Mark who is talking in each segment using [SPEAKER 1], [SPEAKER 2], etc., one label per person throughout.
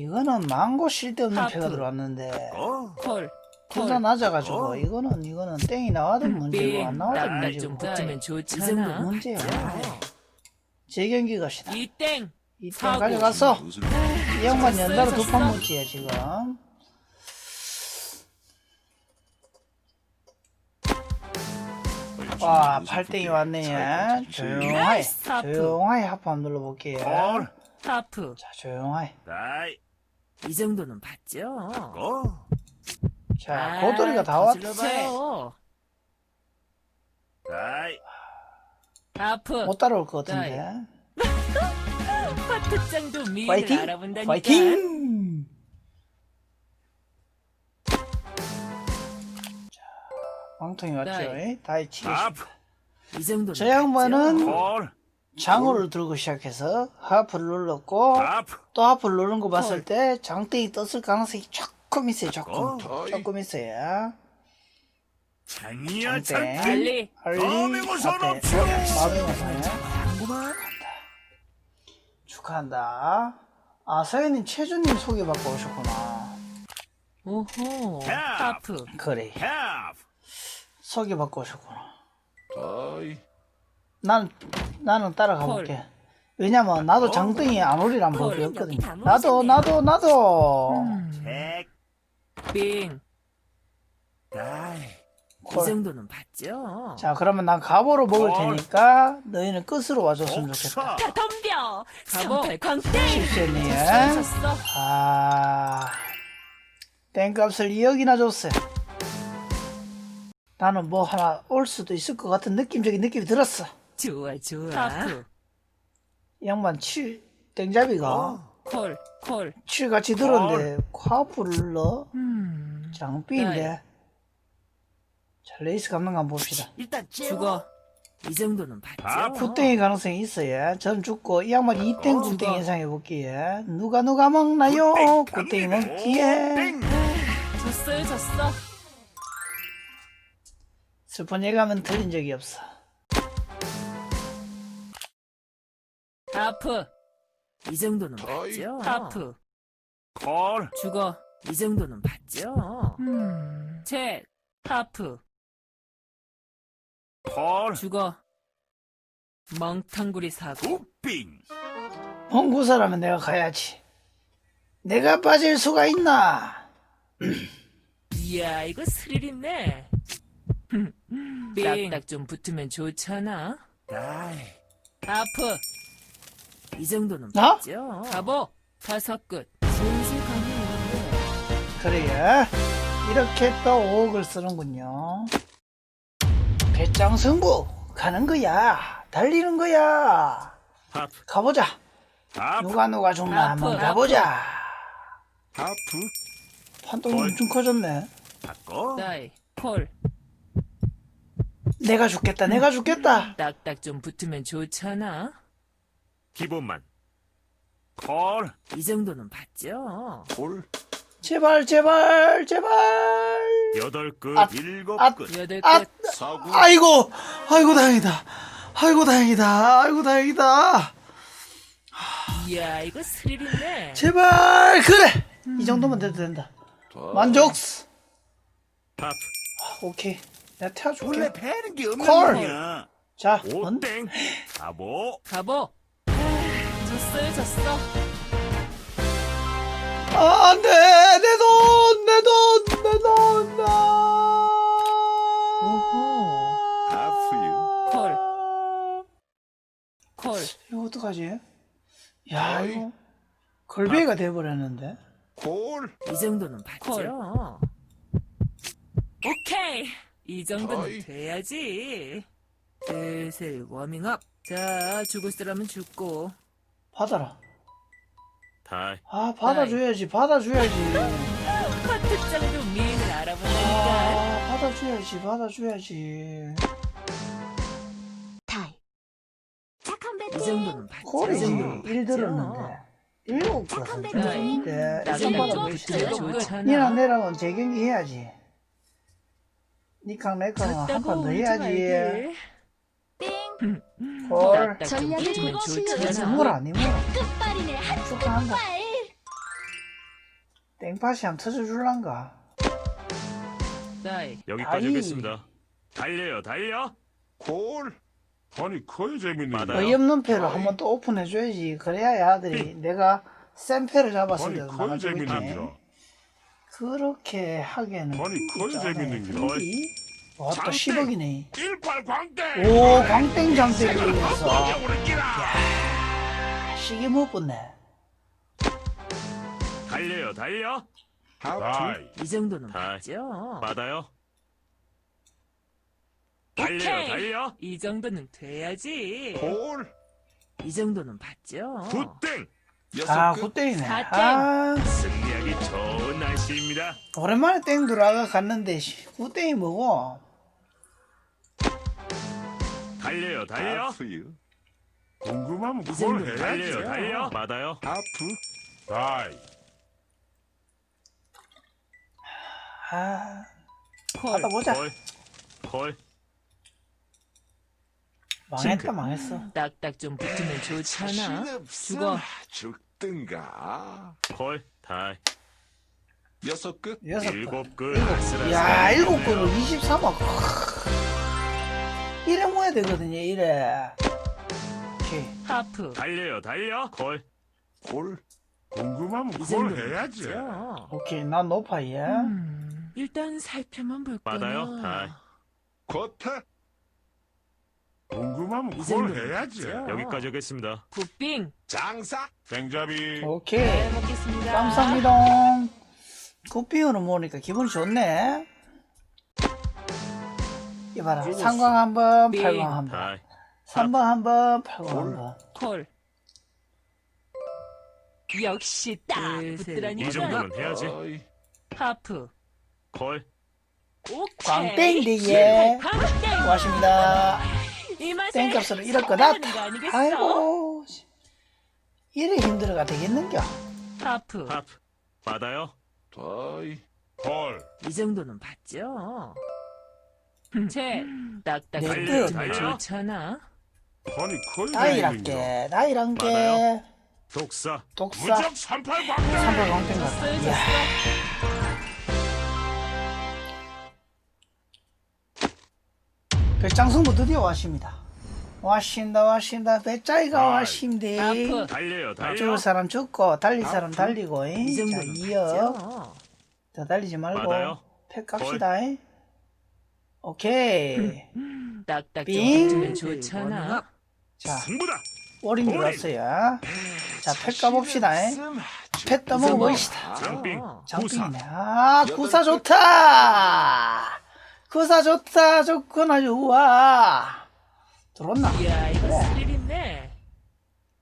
[SPEAKER 1] 이거는 망고 쓸데없는
[SPEAKER 2] 하프.
[SPEAKER 1] 패가 들어왔는데
[SPEAKER 3] 고.
[SPEAKER 2] 콜.
[SPEAKER 1] 둘다 낮아가지고
[SPEAKER 3] 어.
[SPEAKER 1] 이거는 이거는 땡이 나와도 문제고 안 나와도
[SPEAKER 2] 좀
[SPEAKER 1] 문제고
[SPEAKER 2] 붙으면
[SPEAKER 1] 이
[SPEAKER 2] 좋잖아.
[SPEAKER 1] 정도 문제야 재경기 갑시다
[SPEAKER 2] 이땡. 사고.
[SPEAKER 1] 가져갔어 이 양반
[SPEAKER 2] 졌어요,
[SPEAKER 1] 연달아 두 판? 먹지야 지금 와 8땡이 왔네
[SPEAKER 2] 나이스, 하프.
[SPEAKER 1] 조용하게 하프 한번 눌러볼게요
[SPEAKER 3] 콜.
[SPEAKER 2] 하프.
[SPEAKER 1] 자 조용하게
[SPEAKER 3] 다이.
[SPEAKER 2] 이 정도는 봤죠.
[SPEAKER 3] 고.
[SPEAKER 1] 자 고돌이가 다왔
[SPEAKER 2] 거슬러봐요.
[SPEAKER 3] 다이.
[SPEAKER 2] 하프.
[SPEAKER 1] 못 따라올 것 같은데
[SPEAKER 2] 파트장도 미인을
[SPEAKER 1] 파이팅
[SPEAKER 2] 알아본다니까.
[SPEAKER 1] 파이팅 자 왕통이 왔죠
[SPEAKER 2] 다이.
[SPEAKER 1] 다이 치겠습니다
[SPEAKER 3] 하프.
[SPEAKER 2] 이 정도는
[SPEAKER 1] 저 양반은
[SPEAKER 2] 봤죠?
[SPEAKER 3] 콜.
[SPEAKER 1] 장어를 들고 시작해서 하프를 눌렀고
[SPEAKER 3] 하프.
[SPEAKER 1] 또 하프를 누른 거 봤을 때 장땡이 떴을 가능성이 조금 있어요 조금
[SPEAKER 3] 어.
[SPEAKER 1] 조금 있어요
[SPEAKER 3] 장이야
[SPEAKER 1] 장땡. 앞에? 마음에 와서네
[SPEAKER 2] 당구만.
[SPEAKER 1] 축하한다 아 서현님 최준님 소개받고 오셨구나
[SPEAKER 2] 오호.
[SPEAKER 3] 야.
[SPEAKER 2] 하프.
[SPEAKER 1] 그래
[SPEAKER 3] 하프.
[SPEAKER 1] 소개받고 오셨구나
[SPEAKER 3] 다이.
[SPEAKER 1] 난 나는 따라가 볼게 왜냐면 나도 장땡이 안 오리란 법
[SPEAKER 2] 콜.
[SPEAKER 1] 배웠거든요
[SPEAKER 4] 여기 다
[SPEAKER 1] 나도 나도 나도
[SPEAKER 2] 음.
[SPEAKER 3] 백.
[SPEAKER 2] 빙.
[SPEAKER 3] 다이.
[SPEAKER 2] 이
[SPEAKER 1] 콜.
[SPEAKER 2] 정도는 봤죠.
[SPEAKER 1] 자 그러면 난 가보로 먹을
[SPEAKER 3] 콜.
[SPEAKER 1] 테니까 너희는 끝으로 와줬으면 좋겠다
[SPEAKER 3] 옥사.
[SPEAKER 4] 다 덤벼.
[SPEAKER 2] 가보.
[SPEAKER 1] 실수했니
[SPEAKER 2] 졌어.
[SPEAKER 1] 아 땡값을 2억이나 줬어 나는 뭐 하나 올 수도 있을 것 같은 느낌적인 느낌이 들었어
[SPEAKER 2] 좋아 좋아.
[SPEAKER 1] 이 양반 7 땡잡이가
[SPEAKER 3] 어.
[SPEAKER 2] 콜. 콜.
[SPEAKER 1] 7 같이 들었는데 카프를 넣어
[SPEAKER 2] 음.
[SPEAKER 1] 장비인데 자 레이스 감는 거 한번 봅시다
[SPEAKER 3] 일단
[SPEAKER 2] 죽어. 이 정도는 봤죠.
[SPEAKER 3] 아,
[SPEAKER 1] 굿땡이 가능성이 있어요 저는 죽고 이 양반 2땡
[SPEAKER 3] 어,
[SPEAKER 1] 굿땡. 예상해 볼게요 누가 누가 먹나요 굿땡이 먹기에
[SPEAKER 3] 땡.
[SPEAKER 2] 졌어요 졌어.
[SPEAKER 1] 슬픈 예감은 들린 적이 없어
[SPEAKER 2] 하프. 이 정도는 봤죠. 하프.
[SPEAKER 3] 콜.
[SPEAKER 2] 죽어. 이 정도는 봤죠. 음. 책. 하프.
[SPEAKER 3] 콜.
[SPEAKER 2] 죽어. 멍탕구리 사고.
[SPEAKER 3] 굿빙.
[SPEAKER 1] 홍구사라면 내가 가야지 내가 빠질 수가 있나
[SPEAKER 2] 이야 이거 스릴 있네. 딱딱 좀 붙으면 좋잖아.
[SPEAKER 3] 다이.
[SPEAKER 2] 하프. 이 정도는
[SPEAKER 1] 나?
[SPEAKER 2] 봤죠. 가보. 다섯 끝. 있는데.
[SPEAKER 1] 그래요 이렇게 또 5억을 쓰는군요 배짱 승부 가는 거야 달리는 거야
[SPEAKER 3] 하프.
[SPEAKER 1] 가보자
[SPEAKER 3] 하프.
[SPEAKER 1] 누가 누가 죽나
[SPEAKER 2] 아프,
[SPEAKER 1] 한번. 가보자
[SPEAKER 3] 하프. 헐.
[SPEAKER 1] 엄청 커졌네
[SPEAKER 3] 바꿔.
[SPEAKER 2] 다이. 콜.
[SPEAKER 1] 내가 죽겠다 내가 죽겠다
[SPEAKER 2] 딱딱 좀 붙으면 좋잖아.
[SPEAKER 3] 기본만. 콜.
[SPEAKER 2] 이 정도는 봤죠.
[SPEAKER 3] 콜.
[SPEAKER 1] 제발 제발 제발
[SPEAKER 3] 여덟 끝.
[SPEAKER 1] 아,
[SPEAKER 3] 일곱
[SPEAKER 1] 아,
[SPEAKER 3] 끝.
[SPEAKER 2] 여덟
[SPEAKER 1] 아,
[SPEAKER 2] 끝.
[SPEAKER 3] 사구.
[SPEAKER 1] 아이고 아이고 다행이다 아이고 다행이다 아이고 다행이다
[SPEAKER 2] 이야 이거 스릴 있네.
[SPEAKER 1] 제발 그래 이 정도면 돼도 된다 만족
[SPEAKER 3] 하프.
[SPEAKER 1] 오케이 내가 태워줄게
[SPEAKER 3] 원래 패는 게 없는
[SPEAKER 1] 콜.
[SPEAKER 3] 거야.
[SPEAKER 1] 자 뭔?
[SPEAKER 3] 오땡. 가보.
[SPEAKER 2] 가보. 졌어요 졌어.
[SPEAKER 1] 아, 안 돼! 내 돈! 내 돈! 내 돈! 아!
[SPEAKER 2] 오호.
[SPEAKER 3] 하프유.
[SPEAKER 2] 콜. 콜.
[SPEAKER 1] 이거 어떡하지? 야, 이거. 걸베이가 돼버렸는데?
[SPEAKER 3] 콜.
[SPEAKER 2] 이 정도는 봤죠. 오케이. 이 정도는
[SPEAKER 3] 어이.
[SPEAKER 2] 돼야지. 슬슬 워밍업. 자, 죽을 사람은 죽고.
[SPEAKER 1] 받아라.
[SPEAKER 3] 다이.
[SPEAKER 1] 아, 받아줘야지, 받아줘야지.
[SPEAKER 2] 파트장도 미인을 알아본다니까.
[SPEAKER 1] 아, 받아줘야지, 받아줘야지.
[SPEAKER 4] 타이. 착한
[SPEAKER 2] 이
[SPEAKER 4] 배팅.
[SPEAKER 2] 정도는
[SPEAKER 1] 1
[SPEAKER 2] 봤죠.
[SPEAKER 1] 들었는데. 1억
[SPEAKER 4] 착한
[SPEAKER 1] 들었어.
[SPEAKER 4] 배팅.
[SPEAKER 1] 네.
[SPEAKER 2] 좋잖아.
[SPEAKER 1] 니랑 내랑은 재경기 해야지. 니캉 내캉 한판 더 해야지.
[SPEAKER 2] 붙으면
[SPEAKER 4] 그것이
[SPEAKER 2] 좋잖아.
[SPEAKER 1] 니모라, 니모라.
[SPEAKER 4] 끝발이네. 한
[SPEAKER 1] 축하한다.
[SPEAKER 4] 끝발.
[SPEAKER 1] 땡파시 한번 터져줄란가?
[SPEAKER 3] 여기까지
[SPEAKER 1] 아이.
[SPEAKER 3] 하겠습니다. 달려요, 달려.
[SPEAKER 5] 골. 아니 커야 재밌는
[SPEAKER 3] 맞아요.
[SPEAKER 1] 의 없는 패를 한번 또 오픈해줘야지. 그래야 아들이 내가 센 패를 잡았을
[SPEAKER 5] 아니
[SPEAKER 1] 때도 나가주겠네.
[SPEAKER 5] 재밌는 기라.
[SPEAKER 1] 그렇게 하기에는
[SPEAKER 5] 아니, 커야 재밌는 기라.
[SPEAKER 1] 와 또
[SPEAKER 3] 장땡.
[SPEAKER 1] 10억이네.
[SPEAKER 5] 일팔 광대.
[SPEAKER 1] 오 광땡 장땡이었어.
[SPEAKER 5] 오는 기라.
[SPEAKER 1] 시계 못 붙네.
[SPEAKER 3] 달려요, 달려.
[SPEAKER 5] 다이.
[SPEAKER 2] 이 정도는
[SPEAKER 3] 다이.
[SPEAKER 2] 봤죠?
[SPEAKER 3] 받아요. 달려요,
[SPEAKER 2] 오케이.
[SPEAKER 3] 달려.
[SPEAKER 2] 이 정도는 돼야지.
[SPEAKER 5] 골.
[SPEAKER 2] 이 정도는 봤죠?
[SPEAKER 3] 굿땡.
[SPEAKER 1] 아 굿땡이네.
[SPEAKER 2] 사땡.
[SPEAKER 1] 아
[SPEAKER 3] 승리하기 좋은 날씨입니다.
[SPEAKER 1] 오랜만에 땡 들어가 갔는데 씨, 굿땡이 뭐고?
[SPEAKER 3] 달려요, 달려.
[SPEAKER 5] 하프유. 궁금하면
[SPEAKER 2] 정도는
[SPEAKER 5] 해야지.
[SPEAKER 3] 달려요, 달려. 받아요.
[SPEAKER 5] 하프. 다이.
[SPEAKER 1] 아
[SPEAKER 2] 콜.
[SPEAKER 1] 하다 보자.
[SPEAKER 3] 콜. 콜.
[SPEAKER 1] 망했다 망했어.
[SPEAKER 2] 딱딱 좀 붙으면 좋잖아. 죽어.
[SPEAKER 5] 죽든가.
[SPEAKER 3] 콜. 다이.
[SPEAKER 5] 여섯 끝.
[SPEAKER 1] 여섯 번.
[SPEAKER 3] 일곱 끝. 아슬아슬.
[SPEAKER 1] 야 일곱 골로 23억. 이래 모아야 되거든요 이래. 오케이.
[SPEAKER 2] 하프.
[SPEAKER 3] 달려요, 달려. 콜.
[SPEAKER 5] 골. 궁금하면 이골
[SPEAKER 2] 정도는
[SPEAKER 5] 해야지.
[SPEAKER 2] 봤죠?
[SPEAKER 1] 오케이 난 높아 얘.
[SPEAKER 2] 음, 일단 살펴만 볼 거야.
[SPEAKER 3] 받아요. 다이.
[SPEAKER 5] 겉에. 궁금하면 이골
[SPEAKER 2] 정도는
[SPEAKER 5] 해야지.
[SPEAKER 2] 봤죠?
[SPEAKER 3] 여기까지 하겠습니다.
[SPEAKER 2] 굿빙.
[SPEAKER 5] 장사. 생잡이.
[SPEAKER 1] 오케이.
[SPEAKER 2] 잘 먹겠습니다.
[SPEAKER 1] 감사합니다. 굿비우는 모으니까 기분이 좋네. 이봐라. 상광 한 번,
[SPEAKER 2] 빙.
[SPEAKER 1] 팔광 한 번.
[SPEAKER 3] 다이.
[SPEAKER 1] 3번 한 번, 팔광 한 번.
[SPEAKER 2] 콜. 역시 딱 붙더라니까.
[SPEAKER 3] 이 정도는 해야지.
[SPEAKER 2] 하프.
[SPEAKER 3] 콜.
[SPEAKER 1] 광땡리에
[SPEAKER 2] 맛에
[SPEAKER 1] 땡값으로 이럴 거다. 아이고. 씨. 이래 힘들어가 되겠는겨?
[SPEAKER 2] 하프.
[SPEAKER 3] 하프. 받아요.
[SPEAKER 5] 다이. 골.
[SPEAKER 2] 이 정도는 봤죠? 제 딱딱
[SPEAKER 1] 네,
[SPEAKER 3] 달려.
[SPEAKER 2] 좋잖아.
[SPEAKER 5] 아니.
[SPEAKER 1] 나이랑께, 나이랑께.
[SPEAKER 3] 맞아요. 독사.
[SPEAKER 1] 독사.
[SPEAKER 5] 무적 삼팔 광대.
[SPEAKER 1] 삼팔 광땡 같다.
[SPEAKER 2] 졌어요,
[SPEAKER 1] 이야. 백장승부 드디어 왔습니다. 와신다 와신다 배짜이가
[SPEAKER 5] 아이.
[SPEAKER 1] 와신데
[SPEAKER 2] 하프.
[SPEAKER 3] 달려요, 달려.
[SPEAKER 1] 죽을 사람 죽고 달릴 사람 달리고 잉? 이자
[SPEAKER 2] 정도는
[SPEAKER 1] 이어
[SPEAKER 2] 봤죠?
[SPEAKER 1] 더 달리지 말고
[SPEAKER 3] 맞아요.
[SPEAKER 1] 팩 갑시다 잉? 오케이
[SPEAKER 2] 딱딱 좀
[SPEAKER 1] 빙.
[SPEAKER 2] 붙으면 좋잖아.
[SPEAKER 1] 자
[SPEAKER 3] 승부다.
[SPEAKER 1] 오린 들어왔어요 자팩 가봅시다 잉? 팩 떠먹어보시다
[SPEAKER 3] 장빙.
[SPEAKER 1] 장빙이네 아 구사 좋다 구사 좋다 좋구나 좋아 들어왔나?
[SPEAKER 2] 이야 이거 있네.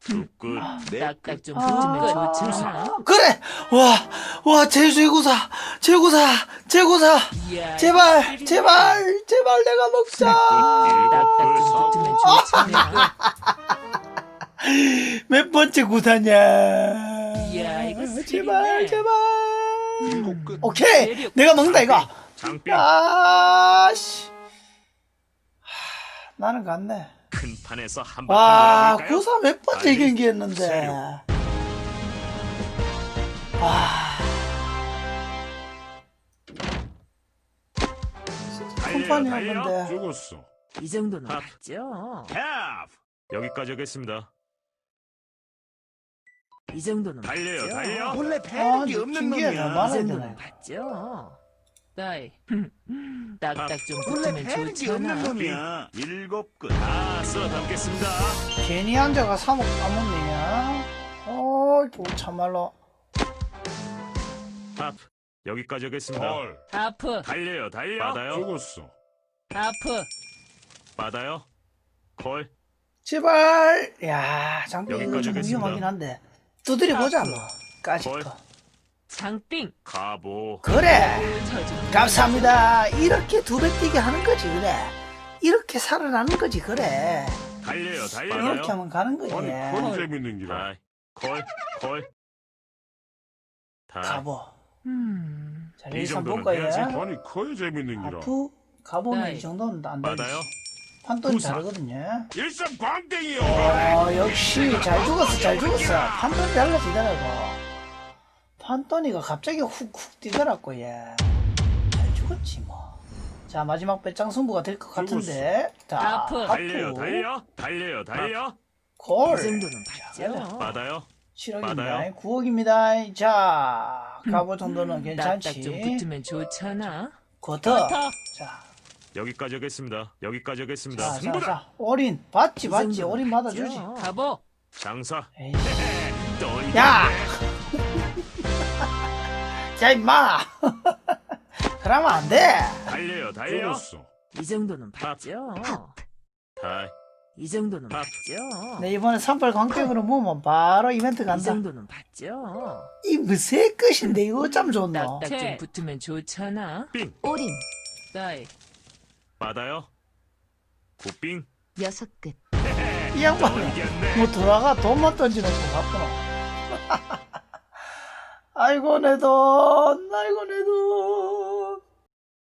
[SPEAKER 3] 두 끝.
[SPEAKER 2] 딱딱 좀
[SPEAKER 1] 아.
[SPEAKER 2] 붙으면 좋잖아.
[SPEAKER 1] 그래 와와 제구사 제구사 제구사
[SPEAKER 2] 이야,
[SPEAKER 1] 제발 제발. 제발 내가 먹자
[SPEAKER 2] 딱딱 좀 붙으면 좋잖아.
[SPEAKER 1] 몇 번째
[SPEAKER 2] 이야, 이거 스릴이네.
[SPEAKER 1] 제발 제발
[SPEAKER 5] 일곱 끝.
[SPEAKER 1] 오케이. 내가 먹는다 이거. 아씨 나는 갔네
[SPEAKER 3] 큰 판에서 한바탕
[SPEAKER 1] 와
[SPEAKER 3] 돌아볼까요?
[SPEAKER 1] 구사 몇 번째
[SPEAKER 3] 아니,
[SPEAKER 1] 경기 했는데
[SPEAKER 3] 세rio.
[SPEAKER 1] 와
[SPEAKER 3] 달려요,
[SPEAKER 1] 컴판이었는데
[SPEAKER 5] 죽었어.
[SPEAKER 2] 이 정도는?
[SPEAKER 3] 탭. 여기까지 하겠습니다.
[SPEAKER 2] 이 정도는
[SPEAKER 3] 달려요? 달려.
[SPEAKER 5] 원래
[SPEAKER 1] 아 징기야
[SPEAKER 2] 나이
[SPEAKER 1] 말아야
[SPEAKER 2] 정도는 봤죠? 다이. 딱딱 좀 붙으면 좋잖아.
[SPEAKER 3] 놈이야. 일곱 끝. 다 쓸어 담겠습니다.
[SPEAKER 1] 괜히 앉아가 3억 까먹네 어이 참말로
[SPEAKER 3] 하프. 여기까지 하겠습니다.
[SPEAKER 5] 골.
[SPEAKER 2] 하프.
[SPEAKER 3] 달려요, 달려. 받아요.
[SPEAKER 5] 죽었어.
[SPEAKER 2] 하프.
[SPEAKER 3] 받아요. 콜.
[SPEAKER 1] 제발 야 장비
[SPEAKER 3] 여기까지
[SPEAKER 1] 좀
[SPEAKER 3] 하겠습니다.
[SPEAKER 1] 위험하긴 한데 두드려 보자 뭐 까짓
[SPEAKER 3] 헐.
[SPEAKER 1] 거
[SPEAKER 2] 장빙.
[SPEAKER 3] 가보.
[SPEAKER 1] 그래 감사합니다 이렇게 두 배 뛰게 하는 거지 그래 이렇게 살아나는 거지 그래
[SPEAKER 3] 달려요, 달려.
[SPEAKER 1] 이렇게. 하면 가는 거지
[SPEAKER 5] 아니 커야 재밌는 기라.
[SPEAKER 3] 다이. 콜. 콜. 다이.
[SPEAKER 1] 가보
[SPEAKER 2] 음.
[SPEAKER 1] 자
[SPEAKER 3] 이
[SPEAKER 1] 여기서
[SPEAKER 3] 정도는
[SPEAKER 1] 볼까요
[SPEAKER 3] 해야지.
[SPEAKER 5] 아니 커야 재밌는 기라.
[SPEAKER 1] 아프 가보면
[SPEAKER 2] 나이.
[SPEAKER 1] 이 정도는 안 되지
[SPEAKER 3] 받아요.
[SPEAKER 1] 판돈
[SPEAKER 3] 구사.
[SPEAKER 1] 잘하거든요
[SPEAKER 5] 일삼 광땡이요.
[SPEAKER 1] 어 역시 잘 죽었어 잘 죽었어 판돈 잘라지더라고 판돈이가 갑자기 훅훅 뛰더라고 얘. 잘 죽었지 뭐. 자 마지막 배짱 승부가 될 것 같은데. 자
[SPEAKER 2] 하프.
[SPEAKER 3] 달려요. 달려. 달려요, 달려.
[SPEAKER 2] 이
[SPEAKER 1] 골.
[SPEAKER 2] 정도는 봤죠.
[SPEAKER 3] 받아요.
[SPEAKER 1] 7억입니다.
[SPEAKER 3] 받아요.
[SPEAKER 1] 9억입니다. 자 가보 정도는
[SPEAKER 2] 딱딱 좀
[SPEAKER 1] 괜찮지.
[SPEAKER 2] 붙으면 좋잖아.
[SPEAKER 1] 쿼터. 자,
[SPEAKER 3] 여기까지 하겠습니다. 여기까지 하겠습니다.
[SPEAKER 1] 자, 자,
[SPEAKER 3] 승부다.
[SPEAKER 1] 자. 올인 받지
[SPEAKER 2] 이
[SPEAKER 1] 받지.
[SPEAKER 2] 정도는
[SPEAKER 1] 올인. 받아주지.
[SPEAKER 2] 가보.
[SPEAKER 3] 장사.
[SPEAKER 1] 에이.
[SPEAKER 3] 또
[SPEAKER 1] 야! 임마. 그러면 안 돼.
[SPEAKER 3] 달려요, 달려.
[SPEAKER 5] 죽었어.
[SPEAKER 2] 이 정도는 봤죠.
[SPEAKER 3] 다.
[SPEAKER 2] 이 정도는
[SPEAKER 3] 밥.
[SPEAKER 2] 봤죠.
[SPEAKER 1] 네 이번에 산불 광격으로 모으면 바로 이벤트
[SPEAKER 2] 이
[SPEAKER 1] 간다.
[SPEAKER 2] 정도는 봤죠.
[SPEAKER 1] 이 무슨 끝인데 이거 어쩜 좋노?
[SPEAKER 2] 딱딱 좀
[SPEAKER 4] 제.
[SPEAKER 2] 붙으면 좋잖아.
[SPEAKER 3] 빙.
[SPEAKER 4] 올인.
[SPEAKER 2] 따이.
[SPEAKER 3] 받아요. 굿빙.
[SPEAKER 4] 여섯 끝.
[SPEAKER 3] 이또
[SPEAKER 1] 양반. 뭐 돌아가 돈만 던지는 거 같구나. 아이고 내 돈, 아이고 내 돈.